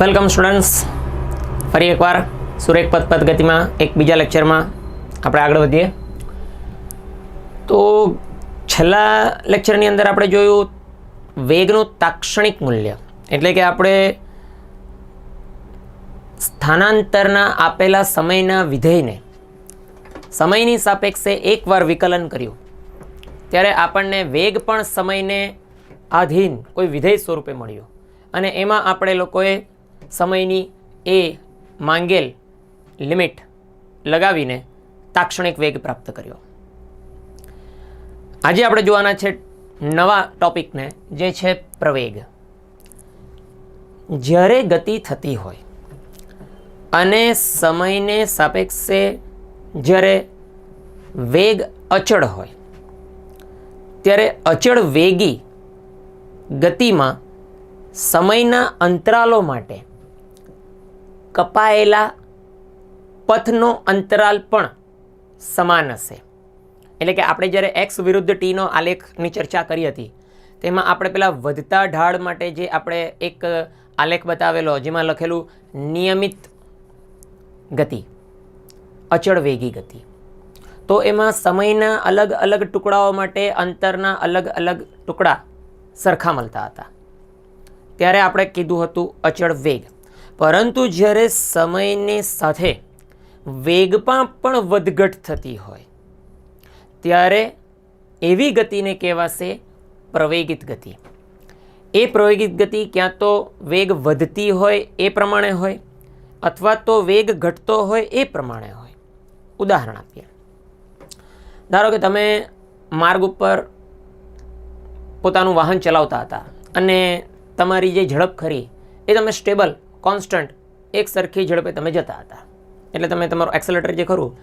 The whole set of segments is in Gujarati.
વેલકમ સ્ટુડન્ટ્સ ફરી એકવાર સુરેખ પદ પદ ગતિમાં એક બીજા લેક્ચરમાં આપણે આગળ વધીએ. તો છેલ્લા લેક્ચરની અંદર આપણે જોયું વેગનું તાક્ષણિક મૂલ્ય. એટલે કે આપણે સ્થાનાંતરના આપેલા સમયના વિધેયને સમયની સાપેક્ષે એકવાર વિકલન કર્યું. ત્યારે આપણને વેગ પણ સમયને આધીન કોઈ વિધેય સ્વરૂપે મળ્યો. અને એમાં આપણે લોકોએ સમયની એ માંગેલ લિમિટ લગાવીને તાક્ષણિક વેગ પ્રાપ્ત કર્યો. આજે આપણે જોવાના છે નવા ટોપિકને, જે છે પ્રવેગ. જ્યારે ગતિ થતી હોય અને સમયને સાપેક્ષે જ્યારે વેગ અચળ હોય, ત્યારે અચળ વેગી ગતિમાં સમયના અંતરાલો માટે કપાયેલા પથનો અંતરાલ પણ સમાન હશે. એટલે કે આપણે જ્યારે એક્સ વિરુદ્ધ ટીનો આલેખની ચર્ચા કરી હતી, તેમાં આપણે પેલા વધતા ઢાળ માટે જે આપણે એક આલેખ બતાવેલો, જેમાં લખેલું નિયમિત ગતિ, અચળ વેગી ગતિ. તો એમાં સમયના અલગ અલગ ટુકડાઓ માટે અંતરના અલગ અલગ ટુકડા સરખા મળતા હતા. ત્યારે આપણે કીધું હતું અચળ વેગ. પરંતુ જ્યારે સમયની સાથે વેગમાં પણ વધઘટ થતી હોય, ત્યારે એવી ગતિને કહેવાશે પ્રવેગિત ગતિ. એ પ્રવેગિત ગતિ ક્યાં તો વેગ વધતી હોય એ પ્રમાણે હોય અથવા તો વેગ ઘટતો હોય એ પ્રમાણે હોય. ઉદાહરણ આપીએ. ધારો કે તમે માર્ગ ઉપર પોતાનું વાહન ચલાવતા હતા અને તમારી જે ઝડપ ખરી એ તમે સ્ટેબલ કોન્સ્ટન્ટ એક સરખી ઝડપે તમે જતા હતા. એટલે તમે તમારું એક્સલેટર જે ખરું,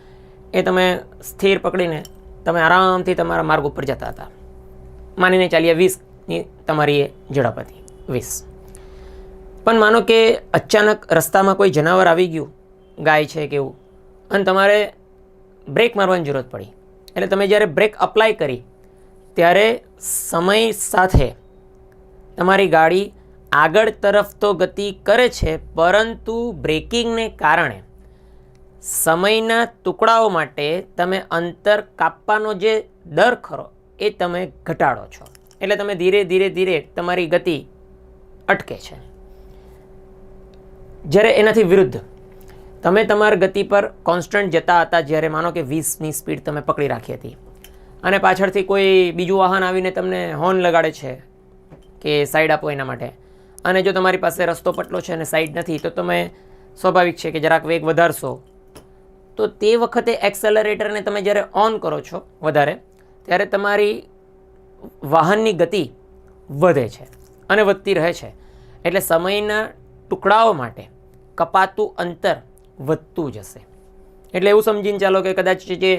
એ તમે સ્થિર પકડીને તમે આરામથી તમારા માર્ગ ઉપર જતા હતા. માનીને ચાલીએ વીસની તમારી એ ઝડપ હતી, વીસ. પણ માનો કે અચાનક રસ્તામાં કોઈ જનાવર આવી ગયું, ગાય છે કે એવું, અને તમારે બ્રેક મારવાની જરૂરત પડી. એટલે તમે જ્યારે બ્રેક અપ્લાય કરી, ત્યારે સમય સાથે તમારી ગાડી આગળ તરફ તો ગતિ કરે છે, પરંતુ બ્રેકિંગને કારણે. સમયના ટુકડાઓ માટે તમે અંતર કાપવાનો જે દર ખરો, એ તમે ઘટાડો છો. એટલે તમે ધીરે ધીરે ધીરે તમારી ગતિ અટકે છે. જ્યારે એનાથી વિરુદ્ધ તમે તમારી ગતિ પર કોન્સ્ટન્ટ જતા હતા, જ્યારે માનો કે વીસની સ્પીડ તમે પકડી રાખી હતી. અને પાછળથી કોઈ બીજું વાહન આવીને તમને હોર્ન લગાડે છે કે સાઈડ આપો એના માટે. અને જો તમારી પાસે રસ્તો પટલો છે અને સાઈડ નથી, તો તમે સ્વાભાવિક છે કે જરાક વેગ વધારશો. તો તે વખતે એક્સેલરેટરને તમે જ્યારે ઓન કરો છો વધારે, ત્યારે તમારી વાહનની ગતિ વધે છે અને વધતી રહે છે. એટલે સમયના ટુકડાઓ માટે કપાતું અંતર વધતું જશે. એટલે એવું સમજીને ચાલો કે કદાચ જે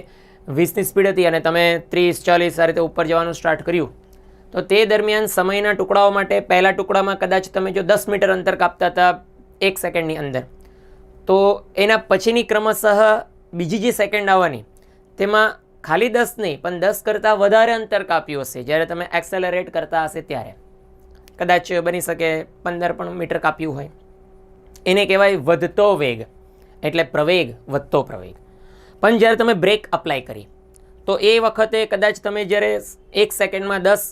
વીસની સ્પીડ હતી અને તમે ત્રીસ, ચાલીસ આ રીતે ઉપર જવાનું સ્ટાર્ટ કર્યું તો તે દરમિયાન સમયના ટુકડાઓ માટે પહેલા ટુકડામાં કદાચ તમે જો દસ મીટર અંતર કાપતા હતા એક સેકન્ડની અંદર. તો એના પછીની ક્રમશઃ બીજી જે સેકન્ડ આવવાની, તેમાં ખાલી દસ નહીં, પણ દસ કરતાં વધારે અંતર કાપ્યું હશે. જ્યારે તમે એક્સેલરેટ કરતા હશે ત્યારે. કદાચ બની શકે પંદર પણ મીટર કાપ્યું હોય. એને કહેવાય વધતો વેગ, એટલે પ્રવેગ, વધતો પ્રવેગ. પણ જ્યારે તમે બ્રેક અપ્લાય કરી, તો એ વખતે કદાચ તમે જ્યારે એક સેકન્ડમાં દસ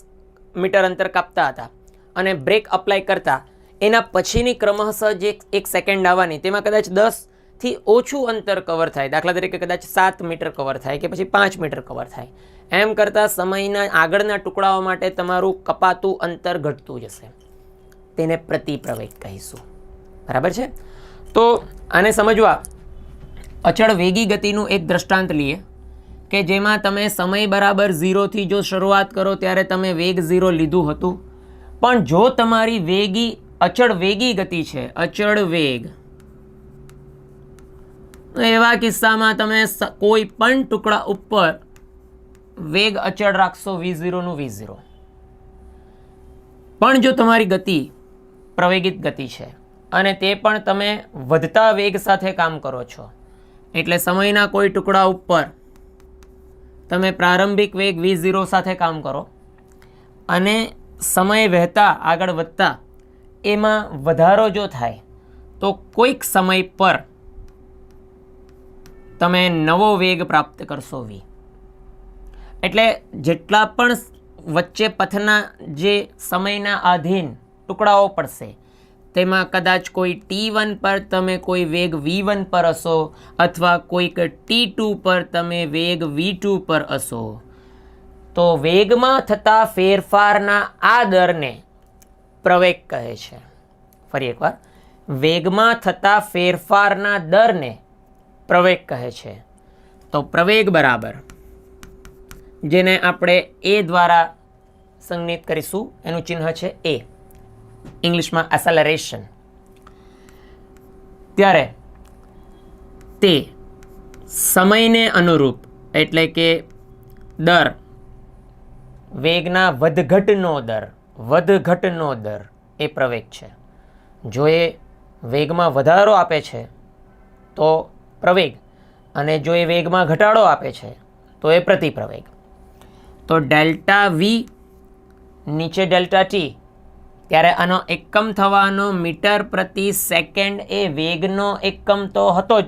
મીટર અંતર કાપતા હતા અને બ્રેક અપ્લાય કરતા. એના પછીની ક્રમશઃ જે એક સેકન્ડ આવવાની. તેમાં કદાચ દસથી ઓછું અંતર કવર થાય. દાખલા તરીકે કદાચ સાત મીટર કવર થાય કે પછી પાંચ મીટર કવર થાય. એમ કરતાં સમયના આગળના ટુકડાઓ માટે તમારું કપાતું અંતર ઘટતું જશે. તેને પ્રતિપ્રવેગ કહીશું. બરાબર છે? તો આને સમજવા અચળ વેગી ગતિનું એક દ્રષ્ટાંત લઈએ. કે જેમાં તમે સમય બરાબર ઝીરોથી જો શરૂઆત કરો ત્યારે તમે વેગ ઝીરો લીધું હતું. પણ જો તમારી વેગી, અચળ વેગી ગતિ છે, અચળ વેગ. એવા કિસ્સામાં તમે કોઈ પણ ટુકડા ઉપર વેગ અચળ રાખશો, વી ઝીરોનું વી ઝીરો. પણ જો તમારી ગતિ પ્રવેગિત ગતિ છે અને તે પણ તમે વધતા વેગ સાથે કામ કરો છો, એટલે સમયના કોઈ ટુકડા ઉપર તમે પ્રારંભિક વેગ વી ઝીરો સાથે કામ કરો અને સમય વહેતા આગળ વધતા એમાં વધારો જો થાય, તો કોઈક સમય પર તમે નવો વેગ પ્રાપ્ત કરશો વી એટલે જેટલા પણ વચ્ચે પથના જે સમયના આધીન ટુકડાઓ પડશે તેમાં કદાચ કોઈ ટી વન પર તમે કોઈ વેગ વી વન પર હશો અથવા કોઈક ટી ટુ પર તમે વેગ વી ટુ પર હશો. તો વેગમાં થતા ફેરફારના આ દરને પ્રવેગ કહે છે. ફરી એકવાર. વેગમાં થતા ફેરફારના દરને પ્રવેગ કહે છે. તો પ્રવેગ બરાબર. જેને આપણે એ દ્વારા સંજ્ઞિત કરીશું. એનું ચિહ્ન છે એ. ઇંગ્લિશમાં એસેલરેશન ત્યારે તે સમયને અનુરૂપ એટલે કે દર, વેગના વધઘટનો દર વધઘટનો દર એ પ્રવેગ છે. જો એ વેગમાં વધારો આપે છે, તો પ્રવેગ. અને જો એ વેગમાં ઘટાડો આપે છે, તો એ પ્રતિપ્રવેગ. તો ડેલ્ટા વી નીચે ડેલ્ટા ટી ત્યારે આનો એકમ થવાનો મીટર પ્રતિ સેકન્ડ એ વેગનો એકમ તો હતો જ.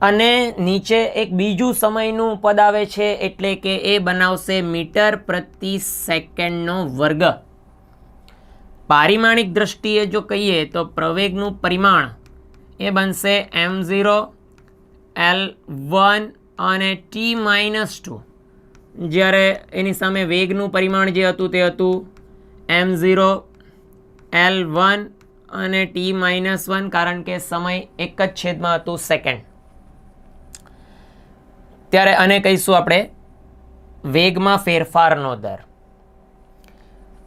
અને નીચે એક બીજું સમયનું પદ આવે છે એટલે કે એ બનાવશે મીટર પ્રતિ સેકન્ડનો વર્ગ. પારિમાણિક દ્રષ્ટિએ જો કહીએ તો પ્રવેગનું પરિમાણ એ બનશે એમ ઝીરો, એલ વન અને ટી માઇનસ ટુ. જ્યારે એની સામે વેગનું પરિમાણ જે હતું તે હતું એમ ઝીરો એલ વન અને ટી માઇનસ વન કારણ કે સમય એક જ છેદમાં હતું સેકન્ડ ત્યારે આને કહીશું આપણે વેગમાં ફેરફારનો દર.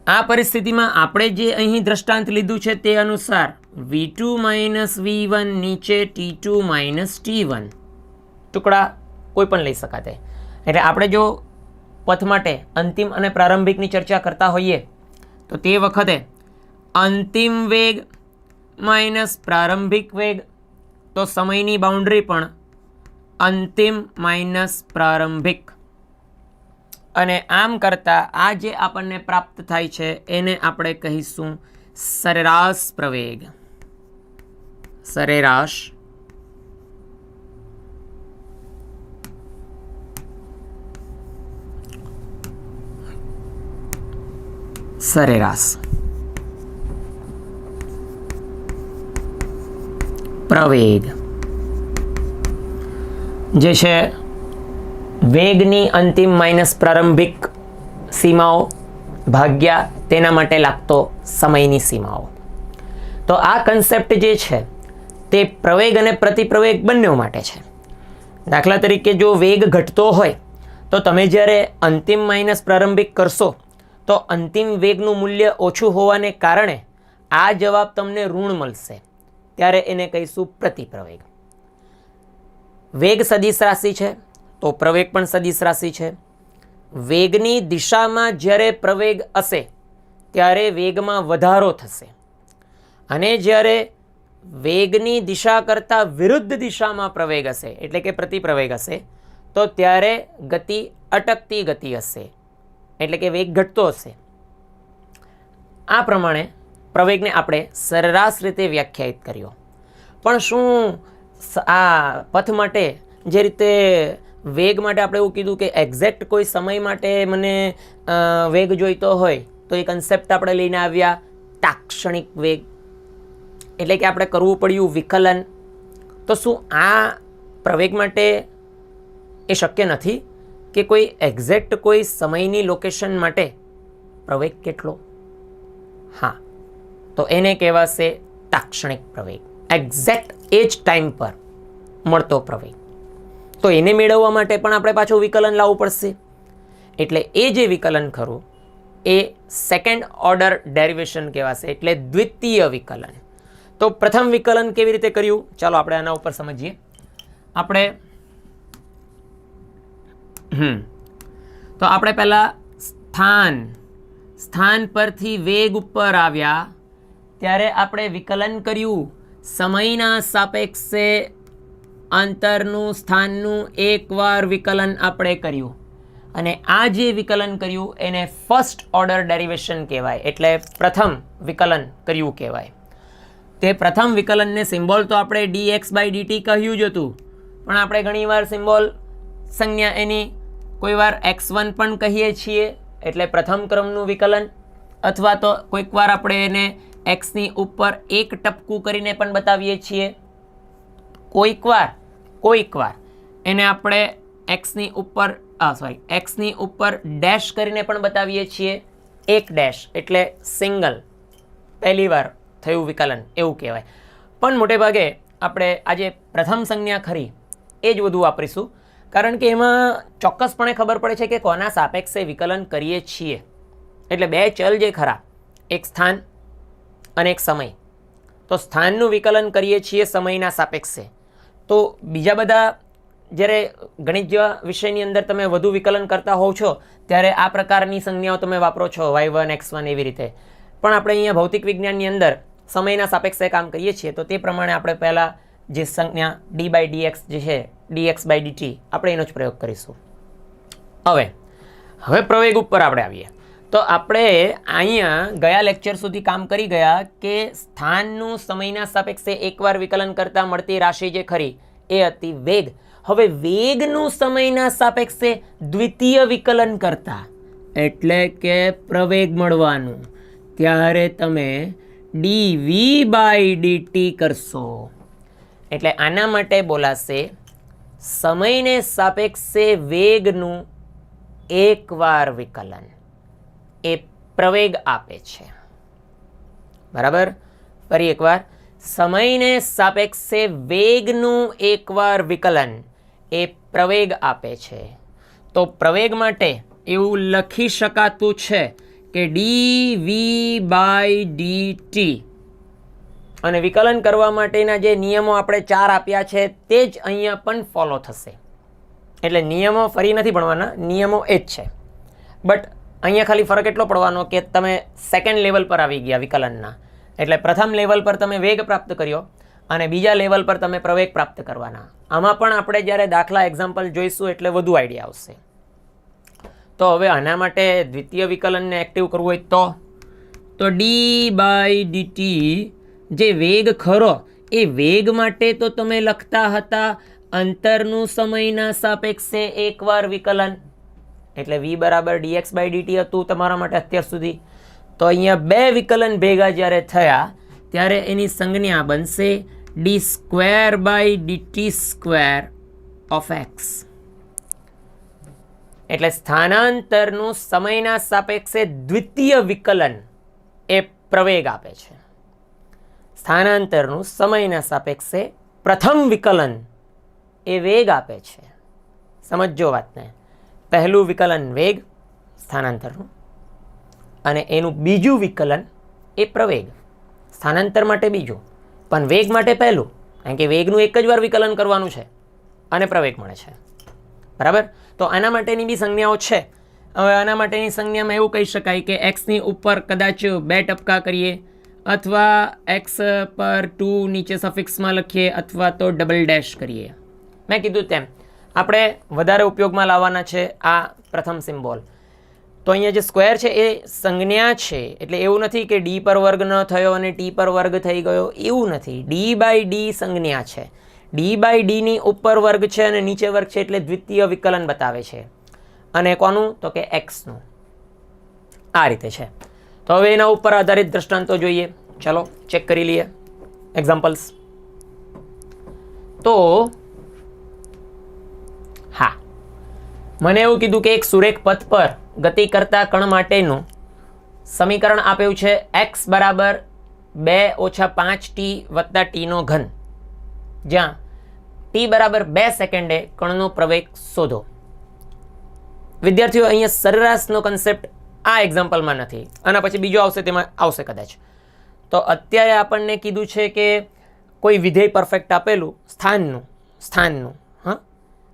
આ પરિસ્થિતિમાં આપણે જે અહીં દ્રષ્ટાંત લીધું છે તે અનુસાર V two minus V one નીચે T two minus T one ટુકડા કોઈ પણ લઈ શકાતે. એટલે આપણે જો પથ માટે અંતિમ અને પ્રારંભિકની ચર્ચા કરતા હોઈએ, તો તે વખતે અંતિમ વેગ માઇનસ પ્રારંભિક વેગ. તો સમયની બાઉન્ડ્રી પણ અંતિમ માઇનસ પ્રારંભિક. અને આમ કરતાં આ જે આપણને પ્રાપ્ત થાય છે, એને આપણે કહીશું સરેરાશ પ્રવેગ. સરેરાશ. સરેરાશ. પ્રવેગ. જે છે વેગની અંતિમ માઇનસ પ્રારંભિક સીમાઓ ભાગ્યા તેના માટે લાગતો સમયની સીમાઓ. તો આ કન્સેપ્ટ જે છે તે પ્રવેગ અને પ્રતિપ્રવેગ બંને માટે છે. દાખલા તરીકે જો વેગ ઘટતો હોય, તો તમે જ્યારે અંતિમ માઇનસ પ્રારંભિક કરશો, તો અંતિમ વેગનું મૂલ્ય ઓછું હોવાને કારણે આ જવાબ તમને ઋણ મળશે. ત્યારે એને કહીશું પ્રતિપ્રવેગ. વેગ સદિશ રાશિ છે, તો પ્રવેગ પણ સદિશ રાશિ છે. વેગની દિશામાં જ્યારે પ્રવેગ હશે, ત્યારે વેગમાં વધારો થશે. અને જ્યારે વેગની દિશા કરતાં વિરુદ્ધ દિશામાં પ્રવેગ હશે, એટલે કે પ્રતિપ્રવેગ હશે, તો ત્યારે ગતિ અટકતી ગતિ હશે, એટલે કે વેગ ઘટતો હશે. આ પ્રમાણે પ્રવેગને આપણે સરેરાશ રીતે વ્યાખ્યાયિત કર્યો. પણ શું આ પથ માટે, જે રીતે વેગ માટે આપણે એવું કીધું કે એક્ઝેક્ટ કોઈ સમય માટે મને વેગ જોઈતો હોય, તો એ કન્સેપ્ટ આપણે લઈને આવ્યા તાક્ષણિક વેગ. એટલે કે આપણે કરવું પડ્યું વિકલન. તો શું આ પ્રવેગ માટે એ શક્ય નથી કે કોઈ એક્ઝેક્ટ કોઈ સમયની લોકેશન માટે પ્રવેગ કેટલો? હા. તો એને કહેવાશે તાક્ષણિક પ્રવેગ. એક્ઝેક્ટ એ જ ટાઈમ પર મળતો પ્રવેગ. તો એને મેળવવા માટે પણ આપણે પાછું વિકલન લાવવું પડશે. એટલે એ જે વિકલન ખરું, એ સેકન્ડ ઓર્ડર ડેરિવેશન કહેવાશે, એટલે દ્વિતીય વિકલન. તો પ્રથમ વિકલન કેવી રીતે કર્યું? ચાલો આપણે આના ઉપર સમજીએ. આપણે હમ. તો આપણે પહેલાં સ્થાન સ્થાન પરથી વેગ ઉપર આવ્યા. ત્યારે આપણે વિકલન કર્યું. સમયના સાપેક્ષે અંતરનું સ્થાનનું એકવાર વિકલન આપણે કર્યું. અને આ જે વિકલન કર્યું, એને ફર્સ્ટ ઓર્ડર ડેરિવેશન કહેવાય. એટલે પ્રથમ વિકલન કર્યું કહેવાય. તે પ્રથમ વિકલનને સિમ્બોલ તો આપણે ડી એક્સ બાય ડીટી કહ્યું જ હતું. પણ આપણે ઘણીવાર સિમ્બોલ સંજ્ઞા એની કોઈવાર એક્સ વન પણ કહીએ છીએ. એટલે પ્રથમ ક્રમનું વિકલન. અથવા તો કોઈક વાર આપણે એને એક્સની ઉપર એક ટપકું કરીને પણ બતાવીએ છીએ. કોઈકવાર કોઈકવાર એને આપણે એક્સની ઉપર સોરી એક્સની ઉપર ડેશ કરીને પણ બતાવીએ છીએ. એક ડેશ એટલે સિંગલ. પહેલી વાર થયું વિકલન, એવું કહેવાય. પણ મોટે ભાગે આપણે આજે પ્રથમ સંજ્ઞા ખરી, એ જ વધુ વાપરીશું. કારણ કે એમાં ચોક્કસપણે ખબર પડે છે કે કોના સાપેક્ષે વિકલન કરીએ છીએ. એટલે બે ચલ જે ખરા, એક સ્થાન અને એક સમય. તો સ્થાનનું વિકલન કરીએ છીએ સમયના સાપેક્ષે. તો બીજા બધા જ્યારે ગણિત જેવા વિષયની અંદર તમે વધુ વિકલન કરતા હોવ છો, ત્યારે આ પ્રકારની સંજ્ઞાઓ તમે વાપરો છો, વાય વન, એક્સ વન એવી રીતે. પણ આપણે અહીંયા ભૌતિક વિજ્ઞાનની અંદર સમયના સાપેક્ષે કામ કરીએ છીએ, તો તે પ્રમાણે આપણે પહેલાં જે સંજ્ઞા ડી બાય ડીએક્સ જે છે ડીએક્સ બાય ડીટી આપણે એનો જ પ્રયોગ કરીશું. હવે હવે પ્રવેગ ઉપર આપણે આવીએ. તો આપણે અહીંયા ગયા લેક્ચર સુધી કામ કરી ગયા કે સ્થાનનું સમયના સાપેક્ષે એકવાર વિકલન કરતાં મળતી રાશિ જે ખરી, એ હતી વેગ. હવે વેગનું સમયના સાપેક્ષે દ્વિતીય વિકલન કરતા, એટલે કે પ્રવેગ મળવાનું, ત્યારે તમે ડીવી બાય ડીટી કરશો. એટલે આના માટે બોલાશે, સમયને સાપેક્ષે વેગનું એકવાર વિકલન. એ પ્રવેગ આપે છે. બરાબર? ફરી એકવાર. સમયને સાપેક્ષે વેગનું એકવાર વિકલન એ પ્રવેગ આપે છે. તો પ્રવેગ માટે એવું લખી શકાતું છે કે D V by D T. અને વિકલન કરવા માટેના જે નિયમો આપણે ચાર આપ્યા છે તે જ અહીંયા પણ ફોલો થશે. એટલે નિયમો ફરી નથી ભણવાના, નિયમો એ જ છે. બટ અહીંયા ખાલી ફરક એટલો પડવાનો કે તમે સેકન્ડ લેવલ પર આવી ગયા વિકલનના. એટલે પ્રથમ લેવલ પર તમે વેગ પ્રાપ્ત કર્યો અને બીજા લેવલ પર તમે પ્રવેગ પ્રાપ્ત કરવાના. આમાં પણ આપણે જ્યારે દાખલા એક્ઝામ્પલ જોઈશું એટલે વધુ આઈડિયા આવશે. તો હવે આના માટે દ્વિતીય વિકલનને એક્ટિવ કરવું હોય તો? તો ડી બાય ડીટી જે વેગ ખરો, એ વેગ માટે તો તમે લખતા હતા અંતરનું સમયના સાપેક્ષે એકવાર વિકલન. એટલે વી બરાબર ડીએક્સ બાય ડીટી હતું તમારા માટે અત્યાર સુધી. તો અહીંયા બે વિકલન ભેગા જ્યારે થયા, ત્યારે એની સંજ્ઞા બનશે D square by DT square of X એટલે સ્થાનાંતરનું સમયના સાપેક્ષે દ્વિતીય વિકલન એ પ્રવેગ આપે છે. સ્થાનાંતરનું સમયના સાપેક્ષે પ્રથમ વિકલન એ વેગ આપે છે. સમજો વાતને. પહેલું વિકલન વેગ સ્થાનાંતરનું અને એનું બીજું વિકલન એ પ્રવેગ. સ્થાનાંતર માટે બીજું. પણ વેગ માટે પહેલું, કારણ કે વેગનું એક જ વાર વિકલન કરવાનું છે અને પ્રવેગ મળે છે. બરાબર? તો આના માટેની બી સંજ્ઞાઓ છે. હવે આના માટેની સંજ્ઞામાં એવું કહી શકાય કે એક્સની ઉપર કદાચ બે ટપકા કરીએ અથવા એક્સ પર ટુ નીચે સફિક્સમાં લખીએ અથવા તો ડબલ ડેશ કરીએ. મેં કીધું તેમ. આપણે વધારે ઉપયોગમાં લાવવાના છે આ પ્રથમ સિમ્બોલ. તો અહીંયા જે સ્ક્વેર છે એ સંજ્ઞા છે, એટલે એવું નથી કે ડી પર વર્ગ ન થયો અને ટી પર વર્ગ થઈ ગયો, એવું નથી. ડી બાય ડી સંજ્ઞા છે. ડી બાય ડીની ઉપર વર્ગ છે અને નીચે વર્ગ છે એટલે દ્વિતીય વિકલન બતાવે છે. અને કોનું? તો કે એક્સનું. આ રીતે છે. તો હવે એના ઉપર આધારિત દ્રષ્ટાંતો જોઈએ. ચલો, ચેક કરી લઈએ. એક્ઝામ્પલ્સ તો હા. મને એવું કીધું કે એક સુરેખ પથ પર ગતિ કરતા કણ માટેનું સમીકરણ આપ્યું છે એક્સ બરાબર બે ઓછા પાંચ ટી વત્તા ટીનો ઘન. જ્યાં ટી બરાબર બે સેકન્ડે કણનો પ્રવેગ શોધો. વિદ્યાર્થીઓ, અહીંયા સરેરાશનો કન્સેપ્ટ આ એક્ઝામ્પલમાં નથી. આના પછી બીજો આવશે, તેમાં આવશે કદાચ. તો અત્યારે આપણને કીધું છે કે કોઈ વિધેય પરફેક્ટ આપેલું, સ્થાનનું સ્થાનનું.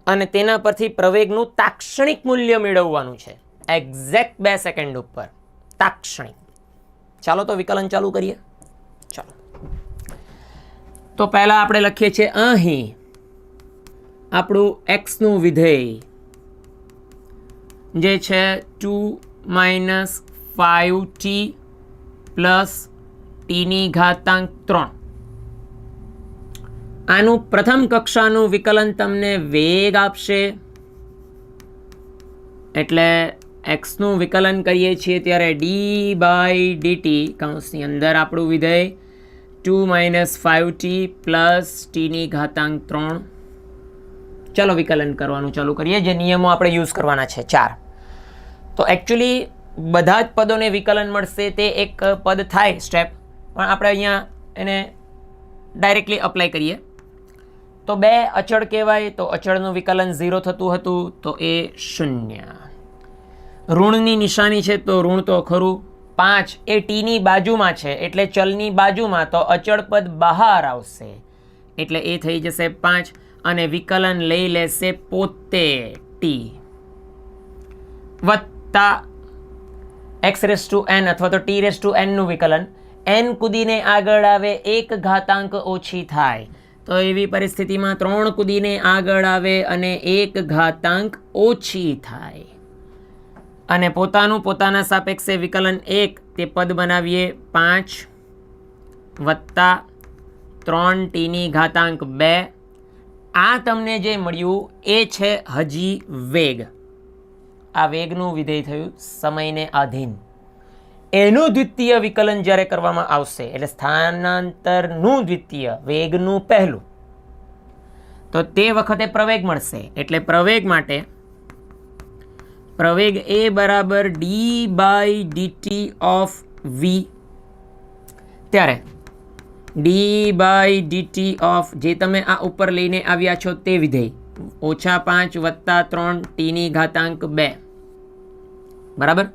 અને તેના પરથી પ્રવેગનું તાક્ષણિક મૂલ્ય મેળવવાનું છે. એક્ઝેક્ટ બે સેકન્ડ ઉપર. તાક્ષણિક. ચાલો તો વિકલન ચાલુ કરીએ. ચાલો. તો પહેલાં આપણે લખીએ છીએ અહીં. આપણું એક્સનું વિધેય જે છે two minus five T plus ટીની ઘાતાંક ત્રણ. આનું પ્રથમ કક્ષાનું વિકલન તમને વેગ આપશે. એટલે એક્સનું વિકલન કરીએ છીએ ત્યારે ડી બાય ડીટી કૌંસની અંદર આપણું વિધેય two minus five T plus ટીની ઘાતાંક ત્રણ. ચલો વિકલન કરવાનું ચાલુ કરીએ, જે નિયમો આપણે યુઝ કરવાના છે, ચાર. તો એકચ્યુઅલી બધા જ પદોને વિકલન મળશે, તે એક પદ થાય સ્ટેપ પણ આપણે અહીંયા એને ડાયરેક્ટલી અપ્લાય કરીએ. તો બે અચળ કહેવાય, તો અચળનું વિકલન ઝીરો થતું હતું, તો એ શૂન્ય. ઋણની નિશાની છે, તો ઋણ તો ખરું. પાંચ, એ ટીની બાજુમાં છે, એટલે ચલની બાજુમાં તો અચળ પદ બહાર આવશે. એટલે એ થઈ જશે પાંચ, અને વિકલન લઈ લેશે પોતે ટી. વત્તા એક્સ રેસ ટુ એન અથવા તો ટી રેસ ટુ એનનું વિકલન. એન કુદીને આગળ આવે, એક ઘાતાંક ઓછી થાય. તો એવી પરિસ્થિતિમાં ત્રણ કૂદીને આગળ આવે અને એક ઘાતાંક ઓછી થાય. અને પોતાનું પોતાના સાપેક્ષે વિકલન એક, તે પદ બનાવીએ પાંચ વત્તા ત્રણ ટીની ઘાતાંક બે. આ તમને જે મળ્યું એ છે હજી વેગ. આ વેગનું વિધેય થયું સમયને આધીન. એનું દ્વિતીય વિકલન જ્યારે કરવામાં આવશે, એટલે સ્થાનાંતરનું દ્વિતીય વેગનું પહેલું, તો તે વખતે પ્રવેગ મળશે. એટલે પ્રવેગ માટે પ્રવેગ એ બરાબર D by DT of V ત્યારે ડી બાય ડીટી ઓફ જે તમે આ ઉપર લઈને આવ્યા છો તે વિધેય, ઓછા પાંચ વત્તા ત્રણ ટીની ઘાતાંક બે. બરાબર?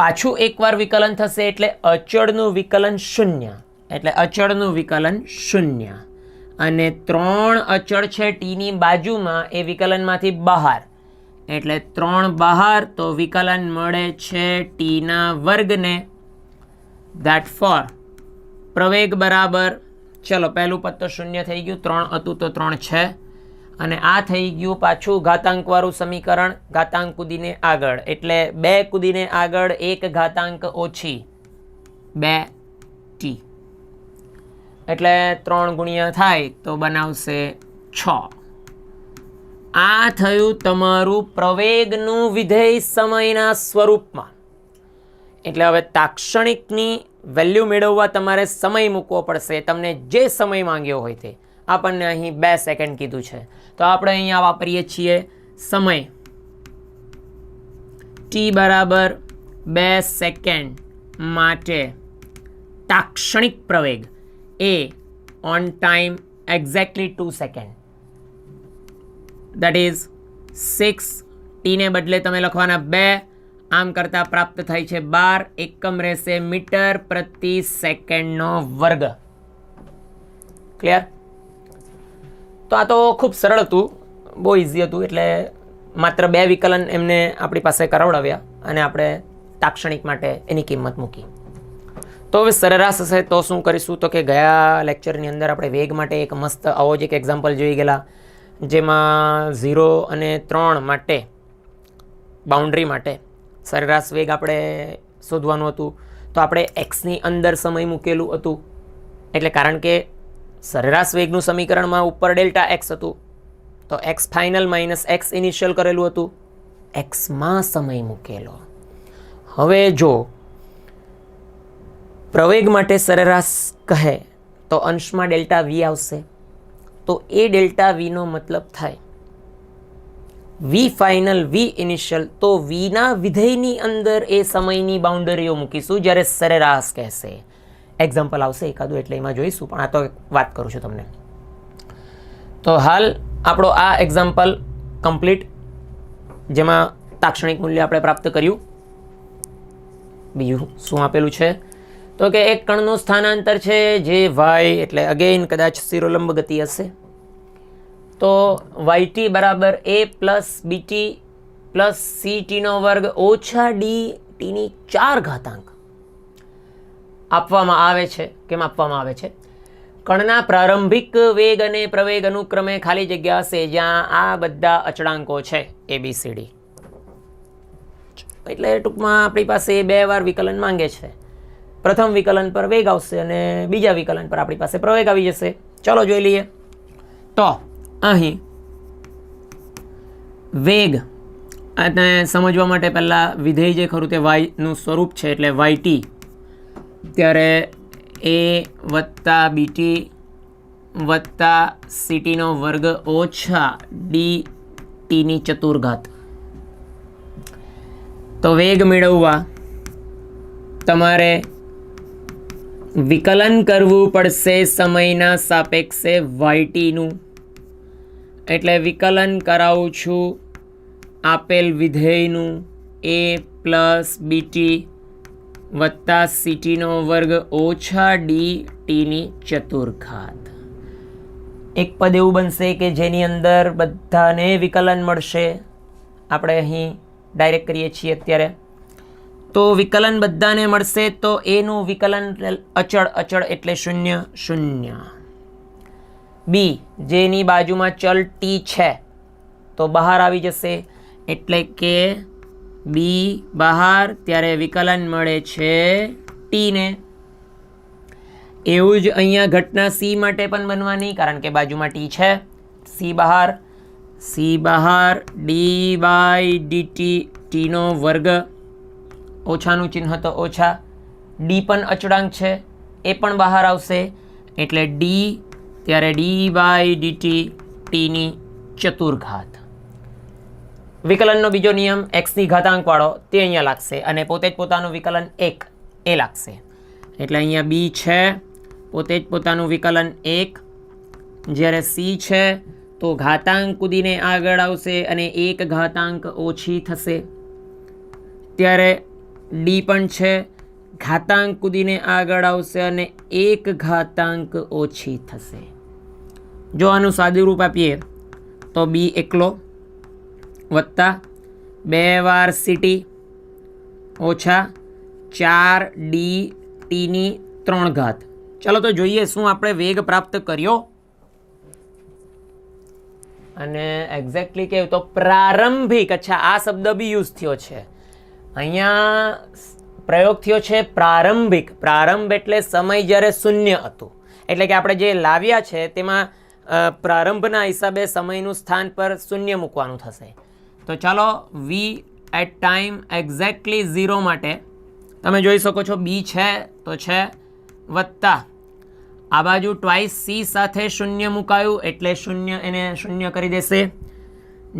પાછું એકવાર વિકલન થશે એટલે અચળનું વિકલન શૂન્ય. એટલે અચળનું વિકલન શૂન્ય. અને ત્રણ અચળ છે ટીની બાજુમાં, એ વિકલનમાંથી બહાર. એટલે ત્રણ બહાર તો વિકલન મળે છે ટીના વર્ગને. દેટ ફોર પ્રવેગ બરાબર. ચલો, પહેલું પદ તો શૂન્ય થઈ ગયું. ત્રણ હતું તો ત્રણ છે. અને આ થઈ ગયું પાછું ઘાતાંકવાળું સમીકરણ, ઘાતાંક કૂદીને આગળ. એટલે બે કૂદીને આગળ, એક ઘાતાંક ઓછી. બે ટી. એટલે ત્રણ ગુણ્યા થાય તો બનાવશે છ. આ થયું તમારું પ્રવેગનું વિધેય સમયના સ્વરૂપમાં. એટલે હવે તાક્ષણિકની વેલ્યુ મેળવવા તમારે સમય મૂકવો પડશે. તમને જે સમય માંગ્યો હોય તે. આપણને અહીં બે સેકન્ડ કીધું છે. તો આપણે અહીંયા વાપરીએ છીએ સમય. ટી બરાબર બે સેકન્ડ માટે તાક્ષણિક પ્રવેગ. A on time exactly two second that is six ટીને બદલે તમે લખવાના બે, આમ કરતાં પ્રાપ્ત થાય છે બાર, એકમ રહેશે મીટર પ્રતિ સેકન્ડનો વર્ગ. ક્લિયર તો આ તો ખૂબ સરળ હતું. બહુ ઇઝી હતું એટલે માત્ર બે વિકલન એમને આપણી પાસે કરાવડાવ્યા અને આપણે તાક્ષણિક માટે એની કિંમત મૂકી. તો હવે સરેરાશ હશે તો શું કરીશું? તો કે ગયા લેક્ચરની અંદર આપણે વેગ માટે એક મસ્ત આવો જ એક એક્ઝામ્પલ જોઈ ગયેલા, જેમાં ઝીરો અને ત્રણ માટે બાઉન્ડ્રી માટે સરેરાશ વેગ આપણે શોધવાનું હતું. તો આપણે એક્સની અંદર સમય મૂકેલું હતું. એટલે કારણ કે સરેરાશ વેગનું સમીકરણમાં ઉપર ડેલ્ટા એક્સ હતું. તો X final minus X initial કરેલું હતું. એક્સમાં સમય મૂકેલો. હવે જો પ્રવેગ માટે સરેરાશ કહે તો અંશમાં ડેલ્ટા વી આવશે. તો એ ડેલ્ટા વીનો મતલબ થાય. વી ફાઇનલ વી ઇનિશિયલ તો વીના વિધેયની અંદર એ સમયની બાઉન્ડરીઓ મૂકીશું જ્યારે સરેરાશ કહેશે. એક્ઝામ્પલ આવશે એકાદું એટલે એમાં જોઈશું, પણ આ તો વાત કરું છું તમને. તો હાલ આપણો આ એક્ઝામ્પલ કમ્પ્લીટ જેમાં તાક્ષણિક મૂલ્ય આપણે પ્રાપ્ત કર્યું. બીજું શું આપેલું છે? તો કે એક કણનું સ્થાનાંતર છે જે વાય એટલે અગેઇન કદાચ શિરોલંબ ગતિ હશે. તો વાયટી બરાબર A plus BT plus C ટીનો વર્ગ ઓછા ડી ટીની ચાર ઘાતાંક. આપવામાં આવે છે? કેમ આપવામાં આવે છે? કણના પ્રારંભિક વેગ અને પ્રવેગ અનુક્રમે ખાલી જગ્યા હશે જ્યાં આ બધા અચળાંકો છે એબીસીડી એટલે ટૂંકમાં આપણી પાસે બે વાર વિકલન માંગે છે. પ્રથમ વિકલન પર વેગ આવશે અને બીજા વિકલન પર આપણી પાસે પ્રવેગ આવી જશે. ચલો જોઈ લઈએ. તો અહીં વેગ અને સમજવા માટે પહેલાં વિધેય જે ખરું તે વાયનું સ્વરૂપ છે, એટલે વાય ટી ત્યારે એ વત્તા બીટી વત્તા સીટીનો વર્ગ ઓછા ડી ટીની ચતુર્ઘાત. તો વેગ મેળવવા તમારે વિકલન કરવું પડશે સમયના સાપેક્ષે વાયટીનું એટલે વિકલન કરાવું છું આપેલ વિધેયનું એ પ્લસ બીટી વત્તા સીટીનો વર્ગ ઓછા ડી ટીની ચતુર્ઘાત એક પદ એવું બનશે કે જેની અંદર બધાને વિકલન મળશે. આપણે અહીં ડાયરેક્ટ કરીએ છીએ અત્યારે. તો વિકલન બધાને મળશે તો એનું વિકલન અચળ અચળ એટલે શૂન્ય શૂન્ય. બી, જેની બાજુમાં ચલ ટી છે, તો બહાર આવી જશે એટલે કે બી બહાર ત્યારે વિકલન મળે છે ટીને એવું જ અહીંયા ઘટના સી માટે પણ બનવાની, કારણ કે બાજુમાં ટી છે. સી બહાર. સી બહાર ડી બાય ડીટી ટીનો વર્ગ. ઓછાનું ચિહ્ન તો ઓછા. ડી પણ અચળાંક છે. એ પણ બહાર આવશે. એટલે ડી, ત્યારે ડી બાય ડીટી ટીની ચતુર્ઘાત. વિકલનનો બીજો નિયમ એક્સની ઘાતાંકવાળો તે અહીંયા લાગશે અને પોતે જ પોતાનું વિકલન એક, એ લાગશે. એટલે અહીંયા બી છે, પોતે જ પોતાનું વિકલન એક. જ્યારે સી છે, તો ઘાતાંક કૂદીને આગળ આવશે અને એક ઘાતાંક ઓછી થશે. ત્યારે ડી પણ છે, ઘાતાંક કૂદીને આગળ આવશે અને એક ઘાતાંક ઓછી થશે. જો આનું સાદું રૂપ આપીએ, તો બી એકલો વત્તા બે વાર સીટી, ઓછા ચાર ડી ટીની ત્રણ ઘાત. ચાલો તો જોઈએ શું આપણે વેગ પ્રાપ્ત કર્યો. અને એક્ઝેક્ટલી કેવું તો પ્રારંભિક, અચ્છા, આ શબ્દ બી યુઝ થયો છે. અહીંયા પ્રયોગ થયો છે પ્રારંભિક. પ્રારંભ એટલે સમય જ્યારે શૂન્ય હતું. એટલે કે આપણે જે લાવ્યા છે તેમાં પ્રારંભના હિસાબે સમયનું સ્થાન પર શૂન્ય મૂકવાનું થશે. તો ચાલો V at time exactly zero માટે તમે જોઈ શકો છો બી છે, તો છે વત્તા. આ બાજુ ટ્વાઇસ સી સાથે શૂન્ય મુકાયું, એટલે શૂન્ય એને શૂન્ય કરી દેશે.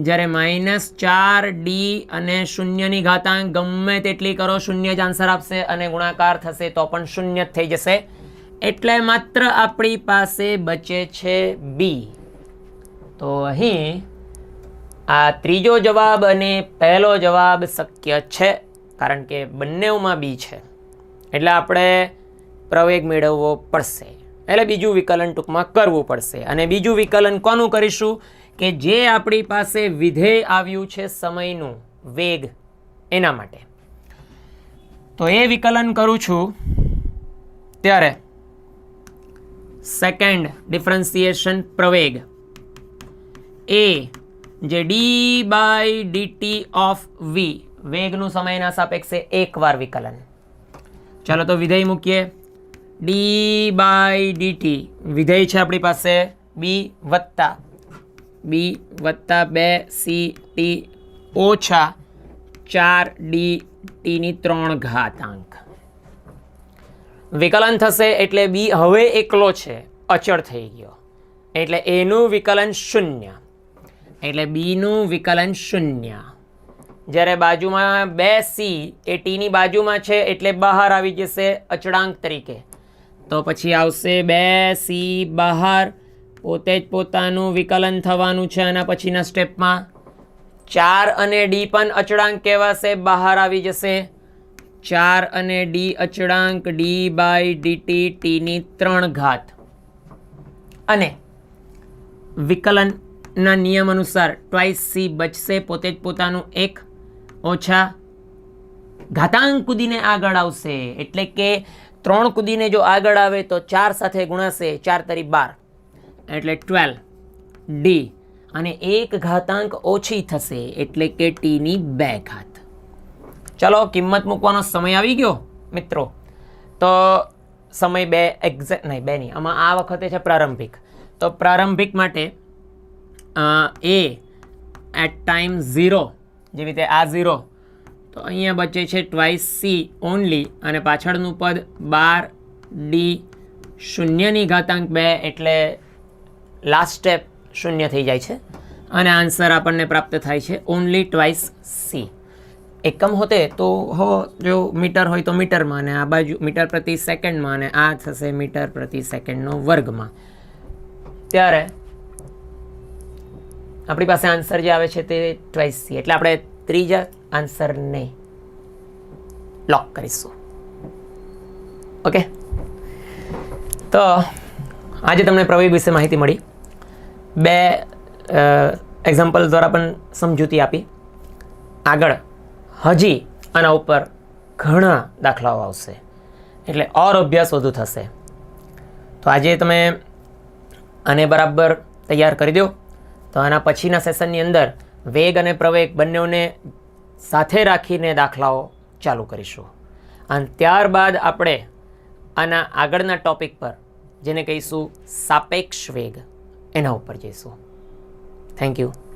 જ્યારે માઇનસ ચાર ડી અને શૂન્યની ઘાતાંક ગમે તેટલી કરો, શૂન્ય જ આન્સર આપશે અને ગુણાકાર થશે તો પણ શૂન્ય જ થઈ જશે. એટલે માત્ર આપણી પાસે બચે છે બી તો અહીં આ ત્રીજો જવાબ અને પહેલો જવાબ શક્ય છે, કારણ કે બંનેઓમાં બી છે. એટલે આપણે પ્રવેગ મેળવવો પડશે. એટલે બીજું વિકલન ટૂંકમાં કરવું પડશે. અને બીજું વિકલન કોનું કરીશું? કે જે આપણી પાસે વિધેય આવ્યું છે સમયનું વેગ એના માટે. તો એ વિકલન કરું છું. ત્યારે સેકન્ડ ડિફરન્સિએશન પ્રવેગ. એ જે D by DT of V વેગનું સમયના સાપેક્ષે એકવાર વિકલન. ચાલો તો વિધેય મૂકીએ. ડી બાય ડીટી વિધેય છે આપણી પાસે બી વત્તા બી વત્તા બે સી ટી ઓછા ચાર ડી ટીની ત્રણ ઘાતાંક. વિકલન થશે એટલે બી હવે એકલો છે, અચળ થઈ ગયો. એટલે એનું વિકલન શૂન્ય. એટલે બીનું વિકલન શૂન્ય. જ્યારે બાજુમાં બે સી એ ટીની બાજુમાં છે, એટલે બહાર આવી જશે અચળાંક તરીકે. તો પછી આવશે બે સી બહાર, પોતે જ પોતાનું વિકલન થવાનું છે આના પછીના સ્ટેપમાં. ચાર અને ડી પણ અચળાંક કહેવાશે, બહાર આવી જશે. ચાર અને ડી અચળાંક ડી બાય ડીટી ટીની ત્રણ ઘાત. અને વિકલનના નિયમ અનુસાર ટ્વાઇસ સી બચશે, પોતે જ પોતાનું એક ઓછા ઘાતાંક કૂદીને આગળ આવશે. એટલે કે ત્રણ કૂદીને જો આગળ આવે તો ચાર સાથે ગુણાશે, ચાર તરી બાર. એટલે ટ્વેલ્વ ડી અને એક ઘાતાંક ઓછી થશે, એટલે કે ટીની બે ઘાત. ચલો, કિંમત મૂકવાનો સમય આવી ગયો, મિત્રો. તો સમય બે એક્ઝેક્ટ નહીં, બે નહીં. આમાં આ વખતે છે પ્રારંભિક. તો પ્રારંભિક માટે એ એટ ટાઈમ ઝીરો જેવી રીતે આ ઝીરો તો અહીંયા બચે છે ટ્વાઇસ સી ઓનલી અને પાછળનું પદ બાર ડી શૂન્યની ઘાતાંક બે એટલે લાસ્ટ સ્ટેપ શૂન્ય થઈ જાય છે. અને આન્સર આપણને પ્રાપ્ત થાય છે ઓનલી ટ્વાઇસ સી એકમ હોતે તો હો, જો મીટર હોય તો મીટરમાં અને આ બાજુ, મીટર પ્રતિ સેકન્ડમાં અને આ થશે મીટર પ્રતિ સેકન્ડનો વર્ગમાં. ત્યારે આપણી પાસે આન્સર જે આવે છે તે ટ્વાઇસ સી એટલે આપણે ત્રીજા આન્સરને લોક કરીશું. ઓકે તો આજે તમને પ્રવેગ વિશે માહિતી મળી. બે એક્ઝામ્પલ દ્વારા પણ સમજૂતી આપી. આગળ, હજી આના ઉપર ઘણા દાખલાઓ આવશે. એટલે ઓર અભ્યાસ વધુ થશે. તો આજે તમે આને બરાબર તૈયાર કરી દો. તો આના પછીના સેશનની અંદર વેગ અને પ્રવેગ બંનેઓને સાથે રાખીને દાખલાઓ ચાલુ કરીશું. અને ત્યારબાદ આપણે આના આગળના ટોપિક પર જેને કહીશું સાપેક્ષ વેગ, એના ઉપર જઈશું. Thank you